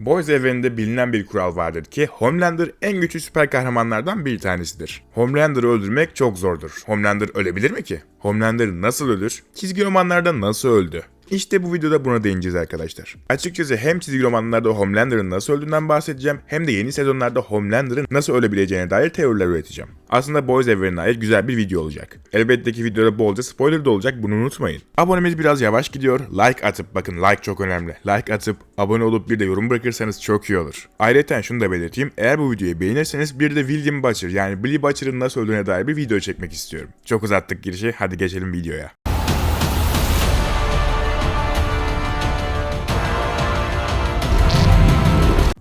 Boys evreninde bilinen bir kural vardır ki Homelander en güçlü süper kahramanlardan bir tanesidir. Homelander'ı öldürmek çok zordur. Homelander ölebilir mi ki? Homelander nasıl ölür? Çizgi romanlarda nasıl öldü? İşte bu videoda buna değineceğiz arkadaşlar. Açıkçası hem çizgi romanlarda Homelander'ın nasıl öldüğünden bahsedeceğim hem de yeni sezonlarda Homelander'ın nasıl ölebileceğine dair teoriler üreteceğim. Aslında Boys evrenine ait güzel bir video olacak. Elbette ki videoda bolca spoiler da olacak bunu unutmayın. Abonemiz biraz yavaş gidiyor. Like atıp bakın like çok önemli. Like atıp abone olup bir de yorum bırakırsanız çok iyi olur. Ayrıca şunu da belirteyim. Eğer bu videoyu beğenirseniz bir de William Butcher yani Billy Butcher'ın nasıl öldüğüne dair bir video çekmek istiyorum. Çok uzattık girişi hadi geçelim videoya.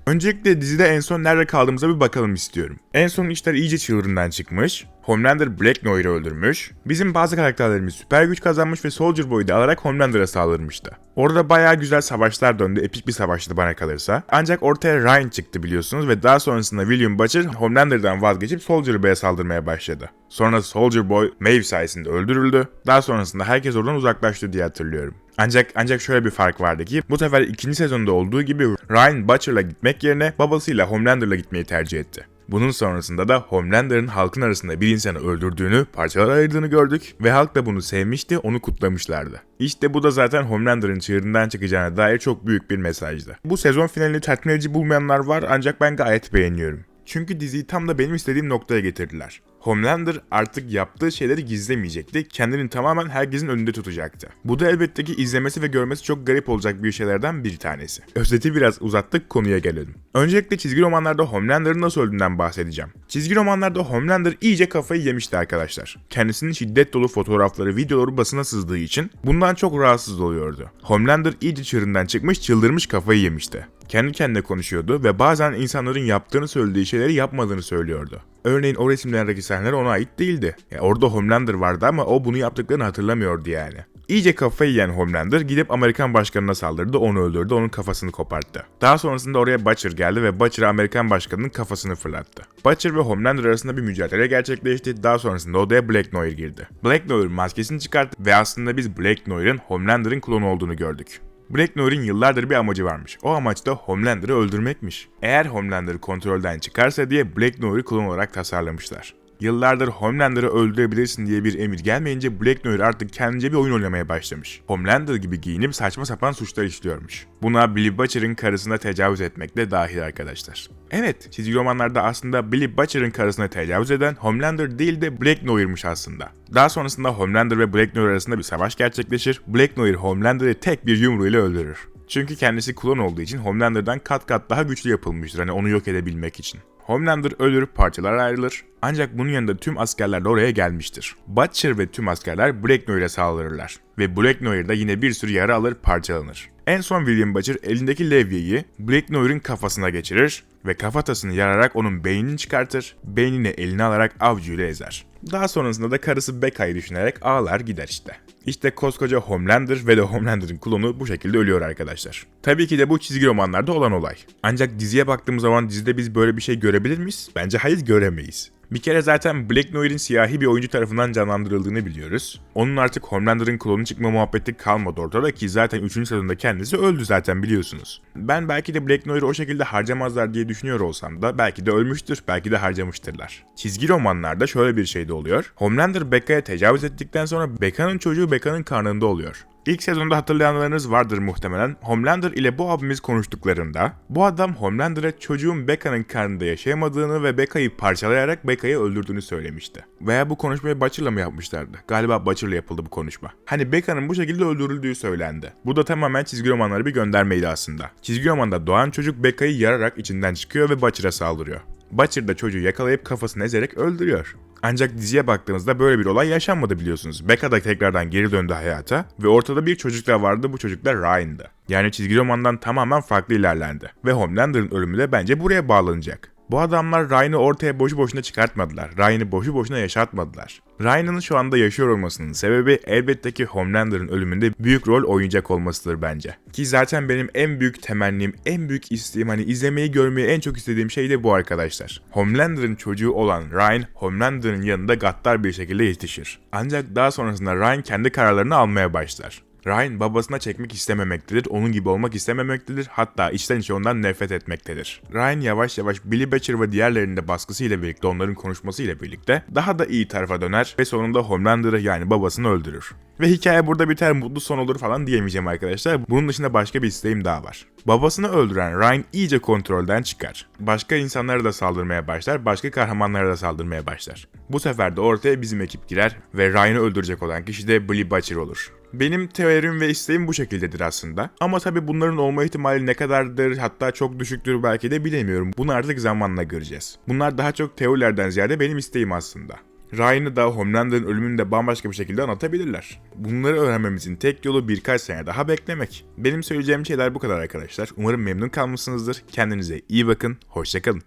Öncelikle dizide en son nerede kaldığımıza bir bakalım istiyorum. En son işler iyice çığırından çıkmış. Homelander Black Noir'ı öldürmüş. Bizim bazı karakterlerimiz süper güç kazanmış ve Soldier Boy'u da alarak Homelander'a saldırmıştı. Orada bayağı güzel savaşlar döndü. Epik bir savaştı bana kalırsa. Ancak ortaya Ryan çıktı biliyorsunuz ve daha sonrasında William Butcher Homelander'dan vazgeçip Soldier Boy'a saldırmaya başladı. Sonra Soldier Boy Maeve sayesinde öldürüldü. Daha sonrasında herkes oradan uzaklaştı diye hatırlıyorum. Ancak ancak şöyle bir fark vardı ki bu sefer ikinci sezonda olduğu gibi Ryan Butcher'la gitmek yerine babasıyla Homelander'la gitmeyi tercih etti. Bunun sonrasında da Homelander'ın halkın arasında bir insanı öldürdüğünü, parçalara ayırdığını gördük ve halk da bunu sevmişti, onu kutlamışlardı. İşte bu da zaten Homelander'ın çığırından çıkacağına dair çok büyük bir mesajdı. Bu sezon finalini tatmin edici bulmayanlar var ancak ben gayet beğeniyorum. Çünkü diziyi tam da benim istediğim noktaya getirdiler. Homelander artık yaptığı şeyleri gizlemeyecekti, kendini tamamen herkesin önünde tutacaktı. Bu da elbette ki izlemesi ve görmesi çok garip olacak bir şeylerden bir tanesi. Özeti biraz uzattık, konuya gelelim. Öncelikle çizgi romanlarda Homelander'ın nasıl öldüğünden bahsedeceğim. Çizgi romanlarda Homelander iyice kafayı yemişti arkadaşlar. Kendisinin şiddet dolu fotoğrafları, videoları basına sızdığı için bundan çok rahatsız oluyordu. Homelander iyice çığırından çıkmış, çıldırmış kafayı yemişti kendi kendine konuşuyordu ve bazen insanların yaptığını söylediği şeyleri yapmadığını söylüyordu. Örneğin o resimlerdeki sahneler ona ait değildi. Yani orada Homelander vardı ama o bunu yaptıklarını hatırlamıyordu yani. İyice kafayı yiyen Homelander gidip Amerikan başkanına saldırdı, onu öldürdü, onun kafasını koparttı. Daha sonrasında oraya Butcher geldi ve Butcher Amerikan başkanının kafasını fırlattı. Butcher ve Homelander arasında bir mücadele gerçekleşti. Daha sonrasında odaya Black Noir girdi. Black Noir maskesini çıkarttı ve aslında biz Black Noir'ın Homelander'ın klonu olduğunu gördük. Black Noir'in yıllardır bir amacı varmış. O amaç da Homelander'ı öldürmekmiş. Eğer Homelander kontrolden çıkarsa diye Black Noir'ı klon olarak tasarlamışlar. Yıllardır Homelander'ı öldürebilirsin diye bir emir gelmeyince Black Noir artık kendince bir oyun oynamaya başlamış. Homelander gibi giyinip saçma sapan suçlar işliyormuş. Buna Billy Butcher'ın karısına tecavüz etmek de dahil arkadaşlar. Evet, çizgi romanlarda aslında Billy Butcher'ın karısına tecavüz eden Homelander değil de Black Noir'mış aslında. Daha sonrasında Homelander ve Black Noir arasında bir savaş gerçekleşir. Black Noir Homelander'ı tek bir yumruğuyla öldürür. Çünkü kendisi klon olduğu için Homelander'dan kat kat daha güçlü yapılmıştır hani onu yok edebilmek için. Homelander ölür, parçalara ayrılır. Ancak bunun yanında tüm askerler de oraya gelmiştir. Butcher ve tüm askerler Black Noir'e saldırırlar. Ve Black yine bir sürü yara alır, parçalanır. En son William Butcher elindeki levyeyi Black kafasına geçirir ve kafatasını yararak onun beynini çıkartır, beynini eline alarak avcuyla ezer. Daha sonrasında da karısı Becca'yı düşünerek ağlar gider işte. İşte koskoca Homelander ve de Homelander'ın klonu bu şekilde ölüyor arkadaşlar. Tabii ki de bu çizgi romanlarda olan olay. Ancak diziye baktığımız zaman dizide biz böyle bir şey görebilir miyiz? Bence hayır göremeyiz. Bir kere zaten Black Noir'in siyahi bir oyuncu tarafından canlandırıldığını biliyoruz. Onun artık Homelander'ın klonu çıkma muhabbeti kalmadı ortada ki zaten 3. sezonda kendisi öldü zaten biliyorsunuz. Ben belki de Black Noir'ı o şekilde harcamazlar diye düşünüyor olsam da belki de ölmüştür, belki de harcamıştırlar. Çizgi romanlarda şöyle bir şey de oluyor. Homelander Becca'ya tecavüz ettikten sonra Becca'nın çocuğu Becca'nın karnında oluyor. İlk sezonda hatırlayanlarınız vardır muhtemelen. Homelander ile bu abimiz konuştuklarında bu adam Homelander'a çocuğun Becca'nın karnında yaşayamadığını ve Becca'yı parçalayarak Becca'yı öldürdüğünü söylemişti. Veya bu konuşmayı Butcher'la mı yapmışlardı? Galiba Butcher'la yapıldı bu konuşma. Hani Becca'nın bu şekilde öldürüldüğü söylendi. Bu da tamamen çizgi romanlara bir göndermeydi aslında. Çizgi romanda doğan çocuk Becca'yı yararak içinden çıkıyor ve Butcher'a saldırıyor. Butcher da çocuğu yakalayıp kafasını ezerek öldürüyor. Ancak diziye baktığınızda böyle bir olay yaşanmadı biliyorsunuz. Becca da tekrardan geri döndü hayata ve ortada bir çocuk da vardı bu çocuk da Ryan'dı. Yani çizgi romandan tamamen farklı ilerlendi. Ve Homelander'ın ölümü de bence buraya bağlanacak. Bu adamlar Ryan'ı ortaya boşu boşuna çıkartmadılar. Ryan'ı boşu boşuna yaşatmadılar. Ryan'ın şu anda yaşıyor olmasının sebebi elbette ki Homelander'ın ölümünde büyük rol oynayacak olmasıdır bence. Ki zaten benim en büyük temennim, en büyük isteğim hani izlemeyi görmeyi en çok istediğim şey de bu arkadaşlar. Homelander'ın çocuğu olan Ryan, Homelander'ın yanında gaddar bir şekilde yetişir. Ancak daha sonrasında Ryan kendi kararlarını almaya başlar. Ryan babasına çekmek istememektedir, onun gibi olmak istememektedir, hatta içten içe ondan nefret etmektedir. Ryan yavaş yavaş Billy Batcher ve diğerlerinin de baskısıyla birlikte, onların konuşmasıyla birlikte daha da iyi tarafa döner ve sonunda Homelander'ı yani babasını öldürür. Ve hikaye burada biter, mutlu son olur falan diyemeyeceğim arkadaşlar. Bunun dışında başka bir isteğim daha var. Babasını öldüren Ryan iyice kontrolden çıkar. Başka insanlara da saldırmaya başlar, başka kahramanlara da saldırmaya başlar. Bu sefer de ortaya bizim ekip girer ve Ryan'ı öldürecek olan kişi de Billy Butcher olur. Benim teorim ve isteğim bu şekildedir aslında. Ama tabi bunların olma ihtimali ne kadardır hatta çok düşüktür belki de bilemiyorum. Bunu artık zamanla göreceğiz. Bunlar daha çok teorilerden ziyade benim isteğim aslında. Ryan'ı da Homelander'ın ölümünü de bambaşka bir şekilde anlatabilirler. Bunları öğrenmemizin tek yolu birkaç sene daha beklemek. Benim söyleyeceğim şeyler bu kadar arkadaşlar. Umarım memnun kalmışsınızdır. Kendinize iyi bakın. Hoşçakalın.